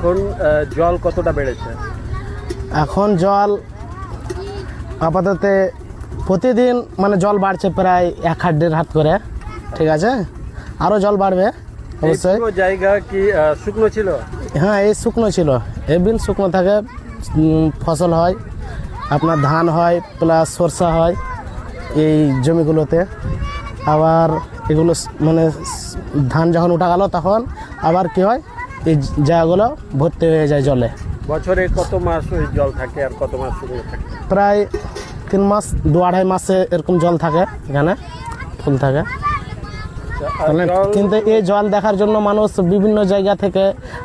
এখন জল কতটা বেড়েছে? এখন জল আপাতত প্রতিদিন মানে জল বাড়ছে প্রায় এক হাত দেড় হাত করে ঠিক আছে? আরও জল বাড়বে অবশ্যই। জায়গা কি শুকনো ছিল? হ্যাঁ এই শুকনো ছিল। এই বিল শুকনো থাকে ফসল হয় আপনার ধান হয় প্লাস সরষা হয় এই জমিগুলোতে। আবার এগুলো মানে ধান যখন উঠা গেল তখন আবার কি হয় এই জায়গাগুলো ভর্তি হয়ে যায় জলে। বছরে কত মাস ওই জল থাকে আর কত মাস থাকে? প্রায় তিন মাস দু আড়াই মাসে এরকম জল থাকে এখানে ফুল থাকে। জল কিন্তু এই জল দেখার জন্য মানুষ বিভিন্ন জায়গা থেকে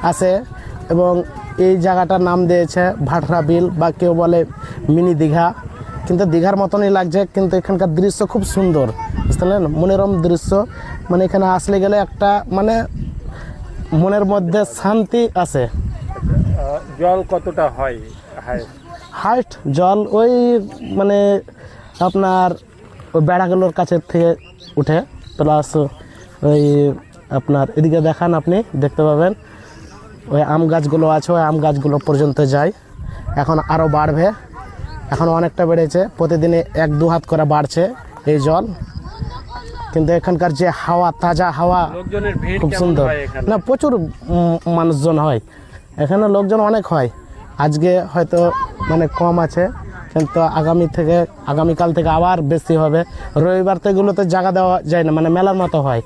আসে এবং এই জায়গাটার নাম দিয়েছে ভাটরা বিল বা কেউ বলে মিনি দীঘা। কিন্তু দীঘার মতনই লাগছে কিন্তু এখানকার দৃশ্য খুব সুন্দর বুঝতে পারলেন? মনোরম দৃশ্য। মানে এখানে আসলে গেলে একটা মানে মনের মধ্যে শান্তি আসে আহ, জল কতটা হয়? হাইট জল ওই মানে আপনার ওই বেড়াগুলোর কাছের থেকে উঠে প্লাস ওই আপনার এদিকে দেখান আপনি দেখতে পাবেন। ওই আম গাছগুলো আছে ওই আম গাছগুলো পর্যন্ত যায়। এখন আরও বাড়বে। এখন অনেকটা বেড়েছে। প্রতিদিনে এক দু হাত করে বাড়ছে এই জল। কিন্তু এখানকার যে হাওয়া তাজা হাওয়া খুব সুন্দর। না প্রচুর মানুষজন হয়। এখানে লোকজন অনেক হয়। আজকে হয়তো মানে কম আছে কিন্তু আগামী থেকে আগামীকাল থেকে আবার বেশি হবে। রবিবার তো এগুলোতে জায়গা দেওয়া যায় না মানে মেলার মতো হয়।